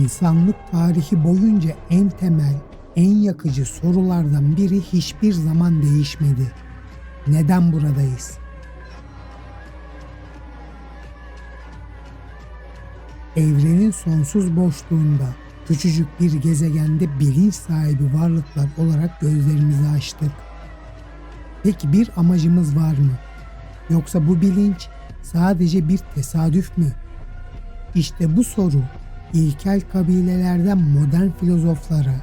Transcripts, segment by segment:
İnsanlık tarihi boyunca en temel, en yakıcı sorulardan biri hiçbir zaman değişmedi. Neden buradayız? Evrenin sonsuz boşluğunda küçücük bir gezegende bilinç sahibi varlıklar olarak gözlerimizi açtık. Peki bir amacımız var mı? Yoksa bu bilinç sadece bir tesadüf mü? İşte bu soru ilkel kabilelerden modern filozoflara,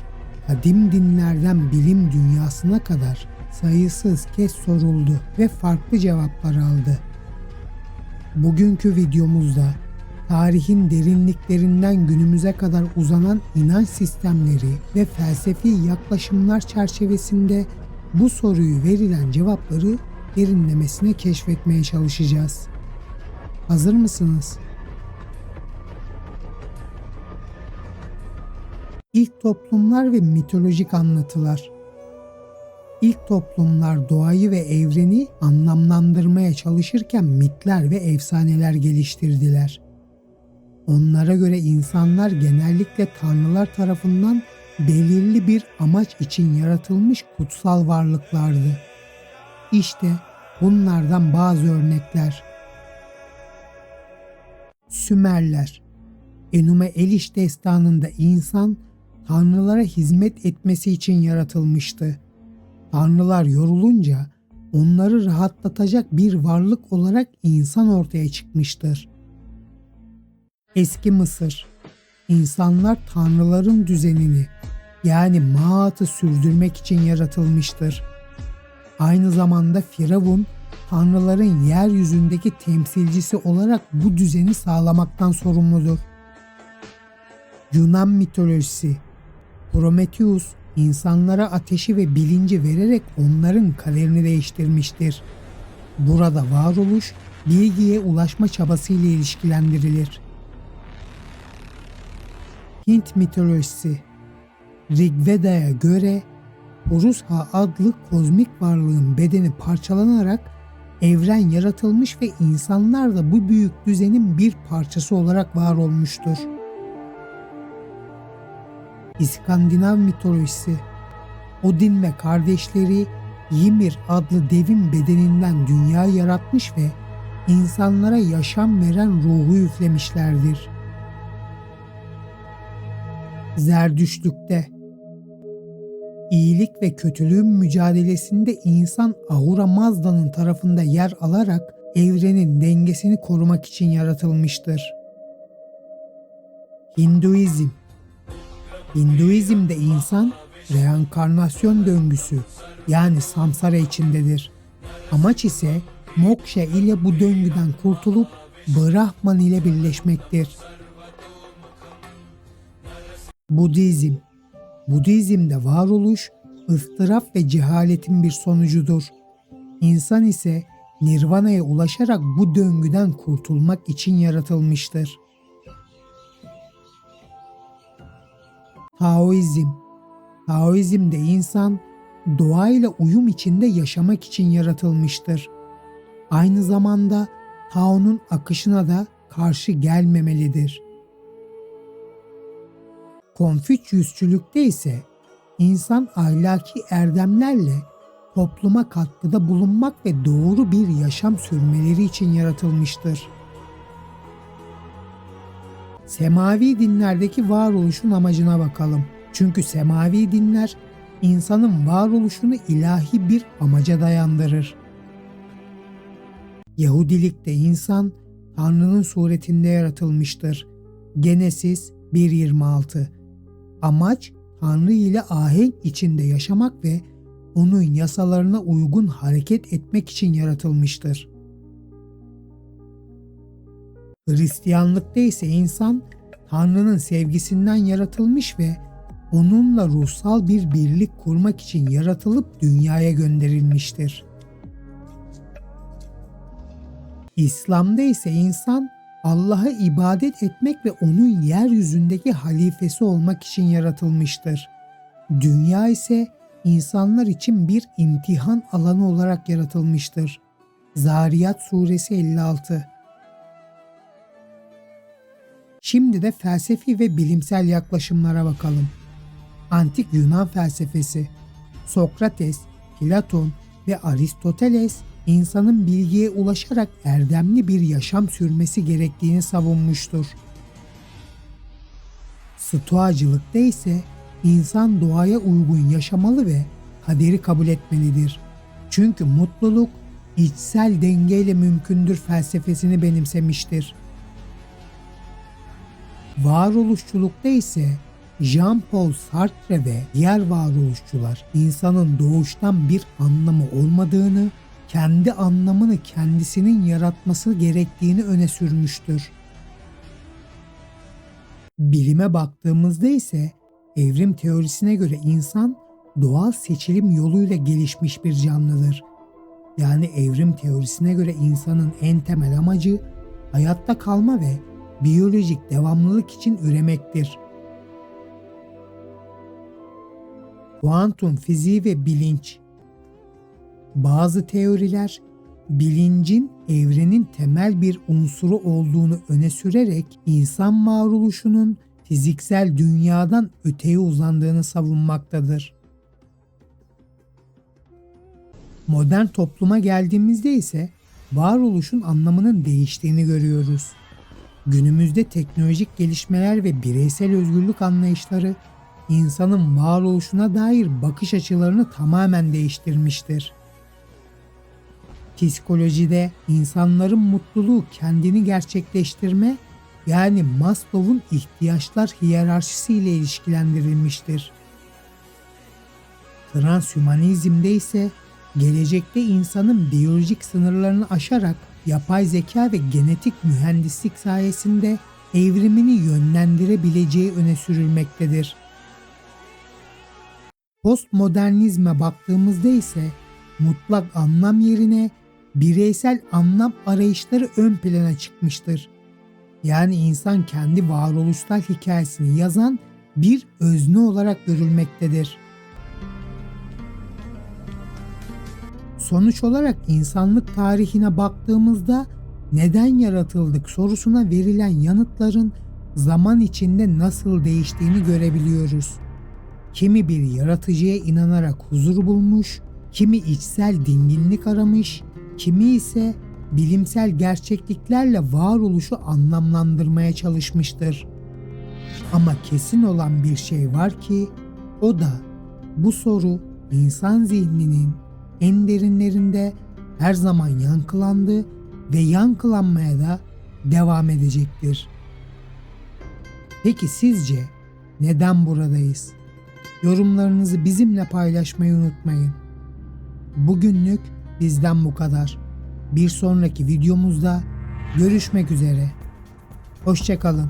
kadim dinlerden bilim dünyasına kadar sayısız kez soruldu ve farklı cevaplar aldı. Bugünkü videomuzda tarihin derinliklerinden günümüze kadar uzanan inanç sistemleri ve felsefi yaklaşımlar çerçevesinde bu soruyu verilen cevapları derinlemesine keşfetmeye çalışacağız. Hazır mısınız? İlk toplumlar ve mitolojik anlatılar. İlk toplumlar doğayı ve evreni anlamlandırmaya çalışırken mitler ve efsaneler geliştirdiler. Onlara göre insanlar genellikle tanrılar tarafından belirli bir amaç için yaratılmış kutsal varlıklardı. İşte bunlardan bazı örnekler. Sümerler Enume Eliş destanında insan tanrılara hizmet etmesi için yaratılmıştı. Tanrılar yorulunca onları rahatlatacak bir varlık olarak insan ortaya çıkmıştır. Eski Mısır İnsanlar tanrıların düzenini yani maatı sürdürmek için yaratılmıştır. Aynı zamanda Firavun tanrıların yeryüzündeki temsilcisi olarak bu düzeni sağlamaktan sorumludur. Yunan mitolojisi Prometheus insanlara ateşi ve bilinci vererek onların kaderini değiştirmiştir. Burada varoluş bilgiye ulaşma çabasıyla ilişkilendirilir. Hint mitolojisi Rigveda'ya göre Purusha adlı kozmik varlığın bedeni parçalanarak evren yaratılmış ve insanlar da bu büyük düzenin bir parçası olarak var olmuştur. İskandinav mitolojisi Odin ve kardeşleri Ymir adlı devin bedeninden dünyayı yaratmış ve insanlara yaşam veren ruhu üflemişlerdir. Zerdüştlükte İyilik ve kötülüğün mücadelesinde insan Ahura Mazda'nın tarafında yer alarak evrenin dengesini korumak için yaratılmıştır. Hinduizm Hinduizm'de insan reenkarnasyon döngüsü yani samsara içindedir. Amaç ise moksha ile bu döngüden kurtulup Brahman ile birleşmektir. Budizm Budizm'de varoluş, ıstırap ve cehaletin bir sonucudur. İnsan ise nirvana'ya ulaşarak bu döngüden kurtulmak için yaratılmıştır. Taoizm Taoizm'de insan doğayla uyum içinde yaşamak için yaratılmıştır. Aynı zamanda Tao'nun akışına da karşı gelmemelidir. Konfüçyüsçülükte ise insan ahlaki erdemlerle topluma katkıda bulunmak ve doğru bir yaşam sürmeleri için yaratılmıştır. Semavi dinlerdeki varoluşun amacına bakalım. Çünkü semavi dinler insanın varoluşunu ilahi bir amaca dayandırır. Yahudilikte insan Tanrı'nın suretinde yaratılmıştır. Genesis 1.26 Amaç Tanrı ile ahenk içinde yaşamak ve onun yasalarına uygun hareket etmek için yaratılmıştır. Hristiyanlıkta ise insan Tanrı'nın sevgisinden yaratılmış ve onunla ruhsal bir birlik kurmak için yaratılıp dünyaya gönderilmiştir. İslam'da ise insan Allah'a ibadet etmek ve onun yeryüzündeki halifesi olmak için yaratılmıştır. Dünya ise insanlar için bir imtihan alanı olarak yaratılmıştır. Zariyat suresi 56 Şimdi de felsefi ve bilimsel yaklaşımlara bakalım. Antik Yunan felsefesi Sokrates, Platon ve Aristoteles insanın bilgiye ulaşarak erdemli bir yaşam sürmesi gerektiğini savunmuştur. Stoacılıkta ise insan doğaya uygun yaşamalı ve kaderi kabul etmelidir. Çünkü mutluluk içsel dengeyle mümkündür felsefesini benimsemiştir. Varoluşçulukta ise Jean-Paul Sartre ve diğer varoluşçular insanın doğuştan bir anlamı olmadığını, kendi anlamını kendisinin yaratması gerektiğini öne sürmüştür. Bilime baktığımızda ise evrim teorisine göre insan doğal seçilim yoluyla gelişmiş bir canlıdır. Yani evrim teorisine göre insanın en temel amacı hayatta kalma ve biyolojik devamlılık için üremektir. Kuantum fiziği ve bilinç Bazı teoriler bilincin evrenin temel bir unsuru olduğunu öne sürerek insan varoluşunun fiziksel dünyadan öteye uzandığını savunmaktadır. Modern topluma geldiğimizde ise varoluşun anlamının değiştiğini görüyoruz. Günümüzde teknolojik gelişmeler ve bireysel özgürlük anlayışları insanın varoluşuna dair bakış açılarını tamamen değiştirmiştir. Psikolojide insanların mutluluğu kendini gerçekleştirme yani Maslow'un ihtiyaçlar hiyerarşisi ile ilişkilendirilmiştir. Transhümanizmde ise gelecekte insanın biyolojik sınırlarını aşarak yapay zeka ve genetik mühendislik sayesinde evrimini yönlendirebileceği öne sürülmektedir. Postmodernizme baktığımızda ise mutlak anlam yerine bireysel anlam arayışları ön plana çıkmıştır. Yani insan kendi varoluşsal hikayesini yazan bir özne olarak görülmektedir. Sonuç olarak insanlık tarihine baktığımızda neden yaratıldık sorusuna verilen yanıtların zaman içinde nasıl değiştiğini görebiliyoruz. Kimi bir yaratıcıya inanarak huzur bulmuş, kimi içsel dinginlik aramış, kimi ise bilimsel gerçekliklerle varoluşu anlamlandırmaya çalışmıştır. Ama kesin olan bir şey var ki o da bu soru insan zihninin en derinlerinde her zaman yankılandı ve yankılanmaya da devam edecektir. Peki sizce neden buradayız? Yorumlarınızı bizimle paylaşmayı unutmayın. Bugünlük bizden bu kadar. Bir sonraki videomuzda görüşmek üzere. Hoşçakalın.